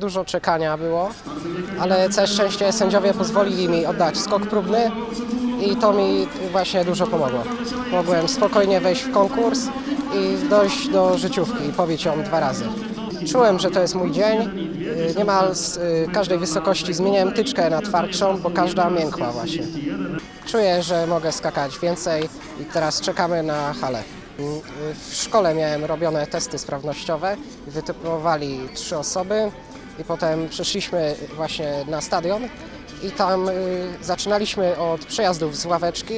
Dużo czekania było, ale całe szczęście sędziowie pozwolili mi oddać skok próbny i to mi właśnie dużo pomogło. Mogłem spokojnie wejść w konkurs i dojść do życiówki i pobić ją dwa razy. Czułem, że to jest mój dzień. Y, Niemal z y, każdej wysokości zmieniałem tyczkę na twardszą, bo każda miękła właśnie. Czuję, że mogę skakać więcej i teraz czekamy na halę. Mm, W szkole miałem robione testy sprawnościowe, wytypowali trzy osoby i potem przeszliśmy właśnie na stadion i tam y, zaczynaliśmy od przejazdów z ławeczki,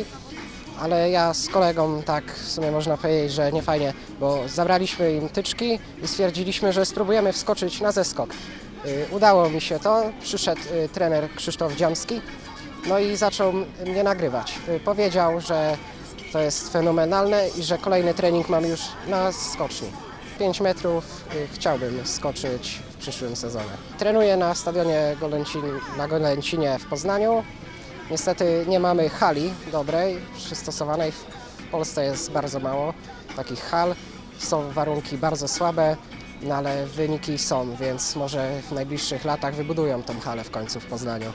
ale ja z kolegą tak w sumie można powiedzieć, że nie fajnie, bo zabraliśmy im tyczki i stwierdziliśmy, że spróbujemy wskoczyć na zeskok. Y, Udało mi się to, przyszedł y, trener Krzysztof Dziamski, no i zaczął mnie nagrywać. Powiedział, że to jest fenomenalne i że kolejny trening mam już na skoczni. 5 metrów y, chciałbym skoczyć w przyszłym sezonie. Trenuję na stadionie Golęcin, na Golęcinie w Poznaniu. Niestety nie mamy hali dobrej, przystosowanej. W Polsce jest bardzo mało takich hal. Są warunki bardzo słabe, no ale wyniki są, więc może w najbliższych latach wybudują tą halę w końcu w Poznaniu.